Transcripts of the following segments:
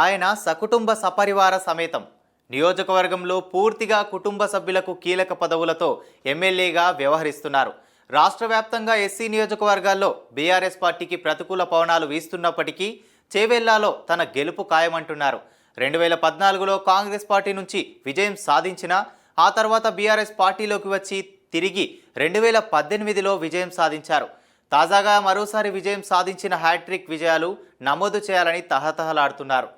ఆయన సకుటుంబ సపరివార సమేతం. నియోజకవర్గంలో పూర్తిగా కుటుంబ సభ్యులకు కీలక పదవులతో ఎమ్మెల్యేగా వ్యవహరిస్తున్నారు. రాష్ట్ర వ్యాప్తంగా ఎస్సీ నియోజకవర్గాల్లో బీఆర్ఎస్ పార్టీకి ప్రతికూల పవనాలు వీస్తున్నప్పటికీ చేవెళ్ళాలో తన గెలుపు ఖాయమంటున్నారు. రెండు వేల పద్నాలుగులో కాంగ్రెస్ పార్టీ నుంచి విజయం సాధించిన ఆ తర్వాత బీఆర్ఎస్ పార్టీలోకి వచ్చి తిరిగి రెండు వేల పద్దెనిమిదిలో విజయం సాధించారు. తాజాగా మరోసారి విజయం సాధించిన హ్యాట్రిక్ విజయాలు నమోదు చేయాలని తహతహలాడుతున్నారు.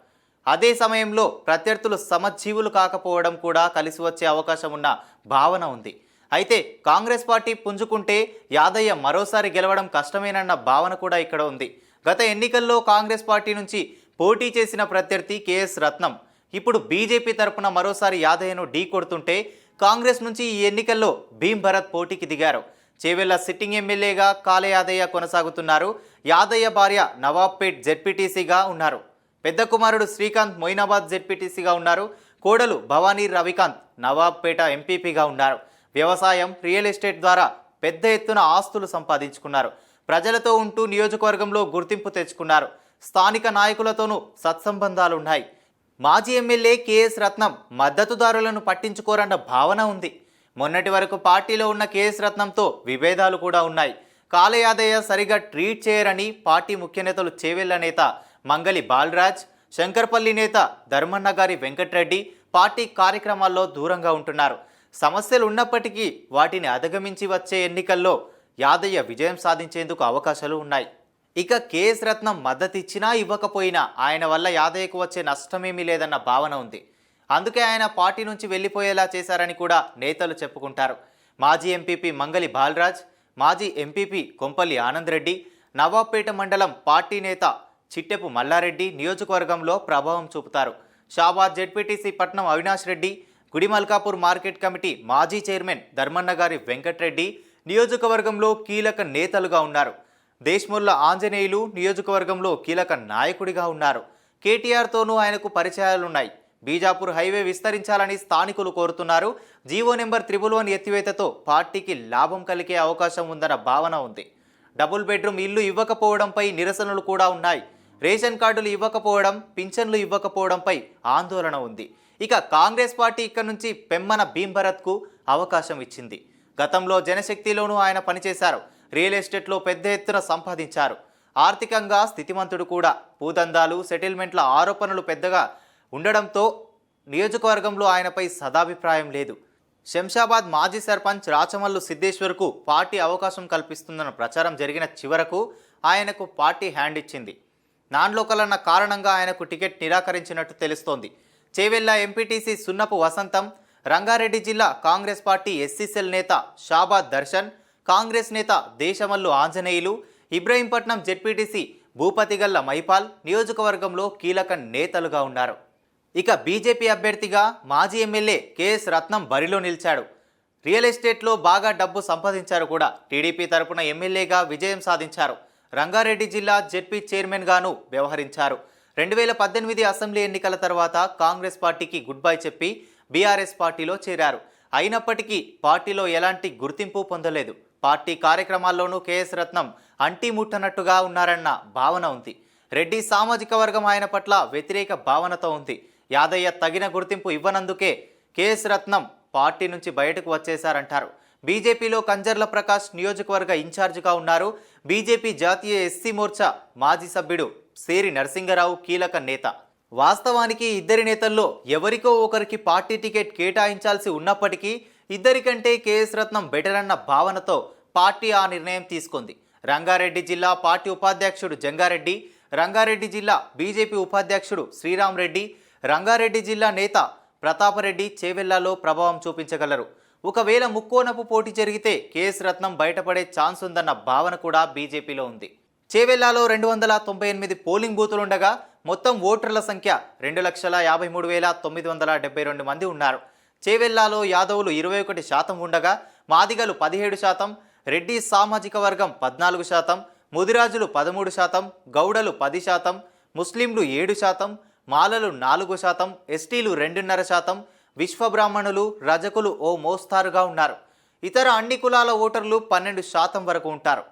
అదే సమయంలో ప్రత్యర్థులు సమజీవులు కాకపోవడం కూడా కలిసి వచ్చే అవకాశం ఉన్న భావన ఉంది. అయితే కాంగ్రెస్ పార్టీ పుంజుకుంటే యాదయ్య మరోసారి గెలవడం కష్టమేనన్న భావన కూడా ఇక్కడ ఉంది. గత ఎన్నికల్లో కాంగ్రెస్ పార్టీ నుంచి పోటీ చేసిన ప్రత్యర్థి కేఎస్ రత్నం. ఇప్పుడు బీజేపీ తరపున మరోసారి యాదయ్యను ఢీ కొడుతుంటే కాంగ్రెస్ నుంచి ఈ ఎన్నికల్లో భీం భరత్ పోటీకి దిగారు. చేవెళ్ళ సిట్టింగ్ ఎమ్మెల్యేగా కాలే యాదయ్య కొనసాగుతున్నారు. యాదయ్య భార్య నవాబ్పేట్ జెడ్పీటీసీగా ఉన్నారు. పెద్ద కుమారుడు శ్రీకాంత్ మొయినాబాద్ జెడ్పీటీసీగా ఉన్నారు. కోడలు భవానీ రవికాంత్ నవాబ్పేట ఎంపీపీగా ఉన్నారు. వ్యవసాయం రియల్ ఎస్టేట్ ద్వారా పెద్ద ఎత్తున ఆస్తులు సంపాదించుకున్నారు. ప్రజలతో ఉంటూ నియోజకవర్గంలో గుర్తింపు తెచ్చుకున్నారు. స్థానిక నాయకులతోనూ సత్సంబంధాలున్నాయి. మాజీ ఎమ్మెల్యే కేఎస్ రత్నం మద్దతుదారులను పట్టించుకోరన్న భావన ఉంది. మొన్నటి వరకు పార్టీలో ఉన్న కేఎస్ రత్నంతో విభేదాలు కూడా ఉన్నాయి. కాలయాదయ్య సరిగా ట్రీట్ చేయరని పార్టీ ముఖ్యనేతలు చేవెళ్ళ నేత మంగలి బాలరాజ్ శంకర్పల్లి నేత ధర్మన్న గారి వెంకట్రెడ్డి పార్టీ కార్యక్రమాల్లో దూరంగా ఉంటున్నారు. సమస్యలు ఉన్నప్పటికీ వాటిని అధిగమించి వచ్చే ఎన్నికల్లో యాదయ్య విజయం సాధించేందుకు అవకాశాలు ఉన్నాయి. ఇక కేఎస్ రత్నం మద్దతిచ్చినా ఇవ్వకపోయినా ఆయన వల్ల యాదయ్యకు వచ్చే నష్టమేమీ లేదన్న భావన ఉంది. అందుకే ఆయన పార్టీ నుంచి వెళ్ళిపోయేలా చేశారని కూడా నేతలు చెప్పుకుంటారు. మాజీ ఎంపీపీ మంగలి బాలరాజ్ మాజీ ఎంపీపీ కొంపల్లి ఆనంద్ రెడ్డి నవాబ్పేట మండలం పార్టీ నేత చిట్టెపు మల్లారెడ్డి నియోజకవర్గంలో ప్రభావం చూపుతారు. Shabad ZPTC Patnam Avinash Reddy Gudimalkapur market committee మాజీ చైర్మన్ ధర్మన్న గారి వెంకట్రెడ్డి నియోజకవర్గంలో కీలక నేతలుగా ఉన్నారు. దేశ్ముల్ల ఆంజనేయులు నియోజకవర్గంలో కీలక నాయకుడిగా ఉన్నారు. కేటీఆర్తోనూ ఆయనకు పరిచయాలున్నాయి. బీజాపూర్ హైవే విస్తరించాలని స్థానికులు కోరుతున్నారు. జీవో నెంబర్ త్రిబుల్ వన్ ఎత్తివేతతో పార్టీకి లాభం కలిగే అవకాశం ఉందన్న భావన ఉంది. డబుల్ బెడ్రూమ్ ఇల్లు ఇవ్వకపోవడంపై నిరసనలు కూడా ఉన్నాయి. రేషన్ కార్డులు ఇవ్వకపోవడం పింఛన్లు ఇవ్వకపోవడంపై ఆందోళన ఉంది. ఇక కాంగ్రెస్ పార్టీ ఇక్కడ నుంచి పెమ్మన భీంభరత్కు అవకాశం ఇచ్చింది. గతంలో జనశక్తిలోనూ ఆయన పనిచేశారు. రియల్ ఎస్టేట్లో పెద్ద ఎత్తున సంపాదించారు. ఆర్థికంగా స్థితిమంతుడు కూడా. భూదందాలు సెటిల్మెంట్ల ఆరోపణలు పెద్దగా ఉండడంతో నియోజకవర్గంలో ఆయనపై సదాభిప్రాయం లేదు. శంషాబాద్ మాజీ సర్పంచ్ రాచమల్లు సిద్ధేశ్వర్కు పార్టీ అవకాశం కల్పిస్తుందన్న ప్రచారం జరిగిన చివరకు ఆయనకు పార్టీ హ్యాండ్ ఇచ్చింది. నాన్ లోకల్ అన్న కారణంగా ఆయనకు టికెట్ నిరాకరించినట్టు తెలుస్తోంది. చేవెళ్ళ ఎంపీటీసీ సున్నపు వసంతం రంగారెడ్డి జిల్లా కాంగ్రెస్ పార్టీ ఎస్సీసెల్ నేత షాబాద్ దర్శన్ కాంగ్రెస్ నేత దేశమల్లు ఆంజనేయులు ఇబ్రహీంపట్నం జెడ్పీటీసీ భూపతిగల్ల మైపాల్ నియోజకవర్గంలో కీలక నేతలుగా ఉన్నారు. ఇక బీజేపీ అభ్యర్థిగా మాజీ ఎమ్మెల్యే కేఎస్ రత్నం బరిలో నిలిచాడు. రియల్ ఎస్టేట్లో బాగా డబ్బు సంపాదించారు కూడా. టీడీపీ తరపున ఎమ్మెల్యేగా విజయం సాధించారు. రంగారెడ్డి జిల్లా జెడ్పీ చైర్మన్గాను వ్యవహరించారు. రెండు వేల పద్దెనిమిది అసెంబ్లీ ఎన్నికల తర్వాత కాంగ్రెస్ పార్టీకి గుడ్ బై చెప్పి బీఆర్ఎస్ పార్టీలో చేరారు. అయినప్పటికీ పార్టీలో ఎలాంటి గుర్తింపు పొందలేదు. పార్టీ కార్యక్రమాల్లోనూ కేఎస్ రత్నం అంటీ ముట్టనట్టుగా ఉన్నారన్న భావన ఉంది. రెడ్డి సామాజిక వర్గం ఆయన పట్ల వ్యతిరేక భావనతో ఉంది. యాదయ్య తగిన గుర్తింపు ఇవ్వనందుకే కేఎస్ రత్నం పార్టీ నుంచి బయటకు వచ్చేశారంటారు. బీజేపీలో కంజర్ల ప్రకాష్ నియోజకవర్గ ఇన్ఛార్జిగా ఉన్నారు. బీజేపీ జాతీయ ఎస్సీ మోర్చా మాజీ సభ్యుడు సేరి నరసింగరావు కీలక నేత. వాస్తవానికి ఇద్దరి నేతల్లో ఎవరికో ఒకరికి పార్టీ టికెట్ కేటాయించాల్సి ఉన్నప్పటికీ ఇద్దరికంటే కేఎస్ రత్నం బెటర్ అన్న భావనతో పార్టీ ఆ నిర్ణయం తీసుకుంది. రంగారెడ్డి జిల్లా పార్టీ ఉపాధ్యక్షుడు జంగారెడ్డి రంగారెడ్డి జిల్లా బీజేపీ ఉపాధ్యక్షుడు శ్రీరామ్ రెడ్డి రంగారెడ్డి జిల్లా నేత ప్రతాపరెడ్డి చేవెళ్ళలో ప్రభావం చూపించగలరు. ఒకవేళ ముక్కోనపు పోటీ జరిగితే కేఎస్ రత్నం బయటపడే ఛాన్స్ ఉందన్న భావన కూడా బీజేపీలో ఉంది. చేవెళ్ళాలో రెండు వందల తొంభై ఎనిమిది పోలింగ్ బూతులుండగా మొత్తం ఓటర్ల సంఖ్య రెండు లక్షల యాభై మూడు వేల తొమ్మిది వందల డెబ్బై రెండు మంది ఉన్నారు. చేవెళ్ళాలో యాదవులు ఇరవై ఒకటి శాతం ఉండగా మాదిగలు పదిహేడు శాతం రెడ్డి సామాజిక వర్గం పద్నాలుగు శాతం ముదిరాజులు పదమూడు శాతం గౌడలు పది శాతం ముస్లింలు ఏడు శాతం మాలలు నాలుగు శాతం ఎస్టీలు రెండున్నర శాతం విశ్వబ్రాహ్మణులు రజకులు ఓ మోస్తారుగా ఉన్నారు. ఇతర అన్ని కులాల ఓటర్లు పన్నెండు శాతం వరకు ఉంటారు.